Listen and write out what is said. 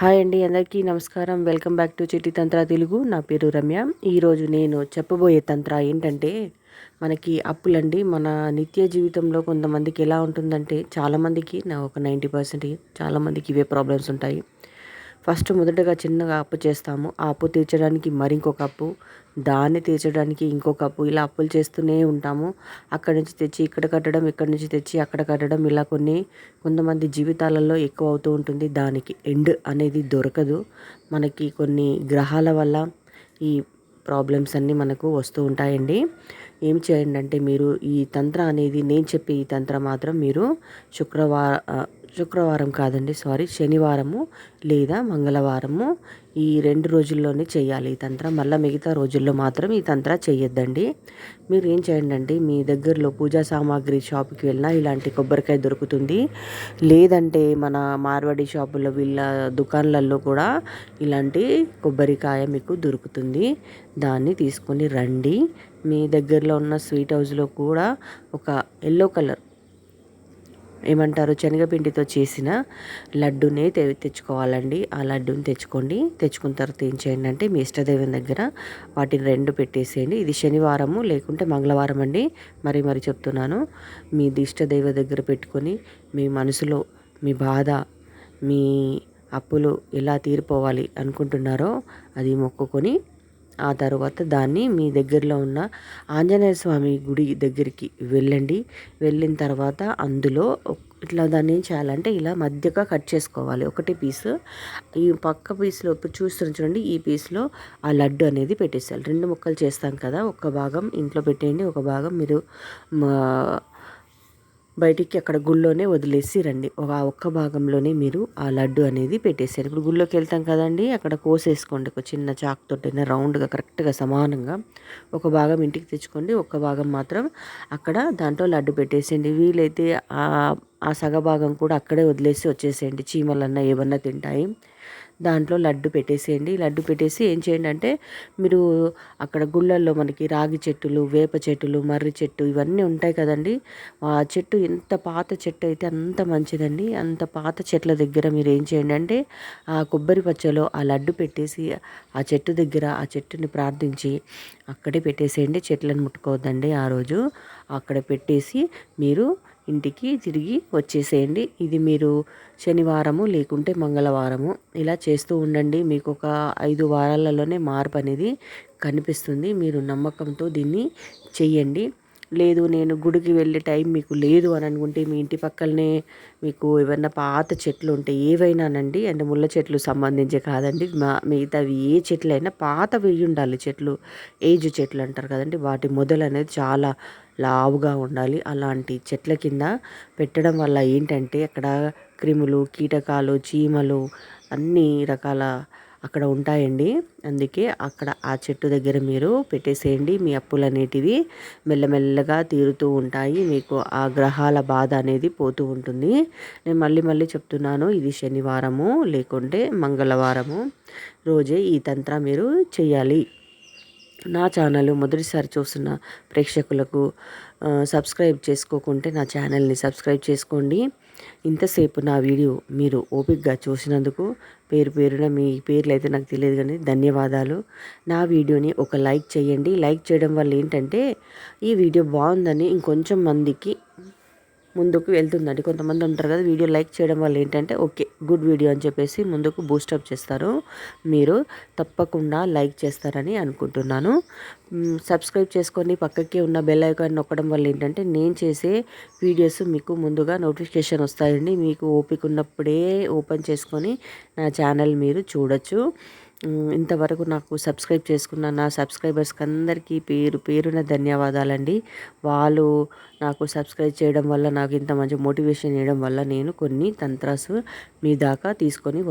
Hi అండి అందరికీ నమస్కారం. వెల్కమ్ బ్యాక్ టు చిట్టి తంత్ర తెలుగు. నా పేరు రమ్య. ఈరోజు నేను చెప్పబోయే తంత్ర ఏంటంటే మనకి అప్పులండి మన నిత్య జీవితంలో కొంతమందికి ఎలా ఉంటుందంటే చాలామందికి నా ఒక నైంటీ పర్సెంట్ చాలామందికి ఇవే ప్రాబ్లమ్స్ ఉంటాయి. ఫస్ట్ మొదటగా చిన్నగా అప్పు చేస్తాము. ఆ అప్పు తీర్చడానికి మరింకొక అప్పు దాన్ని తీర్చడానికి ఇంకొక అప్పు ఇలా అప్పులు చేస్తూనే ఉంటాము. అక్కడి నుంచి తెచ్చి ఇక్కడ కట్టడం ఇక్కడి నుంచి తెచ్చి అక్కడ కట్టడం ఇలా కొన్ని కొంతమంది జీవితాలలో ఎక్కువ అవుతూ ఉంటుంది. దానికి ఎండ్ అనేది దొరకదు. మనకి కొన్ని గ్రహాల వల్ల ఈ ప్రాబ్లమ్స్ అన్నీ మనకు వస్తూ ఉంటాయండి. ఏం చేయండి అంటే మీరు ఈ తంత్ర అనేది నేను చెప్పే ఈ తంత్రం మాత్రం మీరు శుక్రవార శుక్రవారం కాదండి సారీ శనివారము లేదా మంగళవారము ఈ రెండు రోజుల్లోనే చేయాలి ఈ తంత్రం. మళ్ళీ మిగతా రోజుల్లో మాత్రం ఈ తంత్ర చేయొద్దండి. మీరు ఏం చేయండి అండి మీ దగ్గరలో పూజా సామాగ్రి షాప్కి వెళ్ళినా ఇలాంటి కొబ్బరికాయ దొరుకుతుంది. లేదంటే మన మార్వాడి షాపుల్లో వీళ్ళ దుకాన్లలో కూడా ఇలాంటి కొబ్బరికాయ మీకు దొరుకుతుంది. దాన్ని తీసుకొని రండి. మీ దగ్గరలో ఉన్న స్వీట్ హౌస్లో కూడా ఒక ఎల్లో కలర్ ఏమంటారు? శనగపిండితో చేసిన లడ్డునే తె తెచ్చుకోవాలండి. ఆ లడ్డూని తెచ్చుకోండి. తెచ్చుకున్న తర్వాత ఏం చేయండి అంటే మీ ఇష్టదైవం దగ్గర వాటిని రెండు పెట్టేసేయండి. ఇది శనివారము లేకుంటే మంగళవారం అండి. మరి మరి చెప్తున్నాను. మీ ఇష్టదైవ దగ్గర పెట్టుకొని మీ మనసులో మీ బాధ మీ అప్పులు ఎలా తీరిపోవాలి అనుకుంటున్నారో అది మొక్కుకొని ఆ తర్వాత దాన్ని మీ దగ్గరలో ఉన్న ఆంజనేయ స్వామి గుడి దగ్గరికి వెళ్ళండి. వెళ్ళిన తర్వాత అందులో ఇట్లా దాన్ని ఏం చేయాలంటే ఇలా మధ్యగా కట్ చేసుకోవాలి. ఒకటి పీస్. ఈ పక్క పీస్లో ఇప్పుడు చూస్తున్న చూడండి ఈ పీస్లో ఆ లడ్డు అనేది పెట్టేసేయాలి. రెండు ముక్కలు చేస్తాం కదా ఒక భాగం ఇంట్లో పెట్టేయండి ఒక భాగం మీరు బయటికి అక్కడ గుళ్ళోనే వదిలేసి రండి. ఒక ఒక్క భాగంలోనే మీరు ఆ లడ్డు అనేది పెట్టేసారు ఇప్పుడు గుళ్ళోకి వెళ్తాం కదండి అక్కడ కోసేసుకోండి. ఒక చిన్న చాక్తోటైనా రౌండ్గా కరెక్ట్గా సమానంగా ఒక భాగం ఇంటికి తెచ్చుకోండి. ఒక భాగం మాత్రం అక్కడ దాంట్లో లడ్డు పెట్టేసేయండి. వీలైతే ఆ సగభాగం కూడా అక్కడే వదిలేసి వచ్చేసేయండి. చీమలన్నా ఏమన్నా తింటాయి. దాంట్లో లడ్డు పెట్టేసేయండి. లడ్డు పెట్టేసి ఏం చేయండి అంటే మీరు అక్కడ గుళ్ళల్లో మనకి రాగి చెట్టులు వేప చెట్టులు మర్రి చెట్టు ఇవన్నీ ఉంటాయి కదండి. ఆ చెట్టు ఎంత పాత చెట్టు అయితే అంత మంచిదండి. అంత పాత చెట్ల దగ్గర మీరు ఏం చేయండి అంటే ఆ కొబ్బరి పచ్చలో ఆ లడ్డు పెట్టేసి ఆ చెట్టు దగ్గర ఆ చెట్టుని ప్రార్థించి అక్కడే పెట్టేసేయండి. చెట్లను ముట్టుకోవద్దండి ఆ రోజు. అక్కడ పెట్టేసి మీరు ఇంటికి తిరిగి వచ్చేసేయండి. ఇది మీరు శనివారము లేకుంటే మంగళవారము. ఇలా చేస్తూ ఉండండి. మీకు ఒక ఐదు వారాలలోనే మార్పు అనేది కనిపిస్తుంది. మీరు నమ్మకంతో దీన్ని చెయ్యండి లేదు నేను గుడికి వెళ్ళే టైం మీకు లేదు అని అనుకుంటే మీ ఇంటి పక్కనే మీకు ఏమైనా పాత చెట్లు ఉంటే ఏవైనానండి? అంటే ముళ్ళ చెట్లు సంబంధించి కాదండి. మా మిగతావి ఏ చెట్లైనా పాత వెయ్యి ఉండాలి చెట్లు. ఏజ్ చెట్లు అంటారు కదండి. వాటి మొదలు అనేది చాలా లావుగా ఉండాలి. అలాంటి చెట్ల కింద పెట్టడం వల్ల ఏంటంటే అక్కడ క్రిములు కీటకాలు చీమలు అన్ని రకాల అక్కడ ఉంటాయండి. అందుకే అక్కడ ఆ చెట్టు దగ్గర మీరు పెట్టేసేయండి. మీ అప్పులు అనేటివి మెల్లమెల్లగా తీరుతూ ఉంటాయి. మీకు ఆ గ్రహాల బాధ అనేది పోతూ ఉంటుంది. నేను మళ్ళీ మళ్ళీ చెప్తున్నాను ఇది శనివారము లేకుంటే మంగళవారము. రోజే ఈ తంత్ర మీరు చేయాలి. నా ఛానల్ మొదటిసారి చూస్తున్న ప్రేక్షకులకు సబ్స్క్రైబ్ చేసుకోకుంటే నా ఛానల్ని సబ్స్క్రైబ్ చేసుకోండి. ఇంతసేపు నా వీడియో మీరు ఓపిక్గా చూసినందుకు పేరు పేరున మీ పేర్లు అయితే నాకు తెలియదు కానీ ధన్యవాదాలు. నా వీడియోని ఒక లైక్ చేయండి. లైక్ చేయడం వల్ల ఏంటంటే ఈ వీడియో బాగుందని ఇంకొంచెం మందికి ముందుకు వెళ్తుందండి. కొంతమంది ఉంటారు కదా వీడియో లైక్ చేయడం వల్ల ఏంటంటే ఓకే గుడ్ వీడియో అని చెప్పేసి ముందుకు బూస్టప్ చేస్తారు. మీరు తప్పకుండా లైక్ చేస్తారని అనుకుంటున్నాను. సబ్స్క్రైబ్ చేసుకొని పక్కకి ఉన్న బెల్ ఐకాన్ నొక్కడం వల్ల ఏంటంటే నేను చేసే వీడియోస్ మీకు ముందుగా నోటిఫికేషన్ వస్తాయండి. మీకు ఓపిక ఉన్నప్పుడే ఓపెన్ చేసుకొని నా ఛానల్ మీరు చూడొచ్చు. ఇంతవరకు నాకు సబ్స్క్రైబ్ చేసుకున్న నా సబ్స్క్రైబర్స్కి అందరికీ పేరు పేరున ధన్యవాదాలండి. వాళ్ళు నాకు సబ్స్క్రైబ్ చేయడం వల్ల నాకు ఇంత మంచి మోటివేషన్ ఇవ్వడం వల్ల నేను కొన్ని తంత్రాసు మీ దాకా తీసుకొని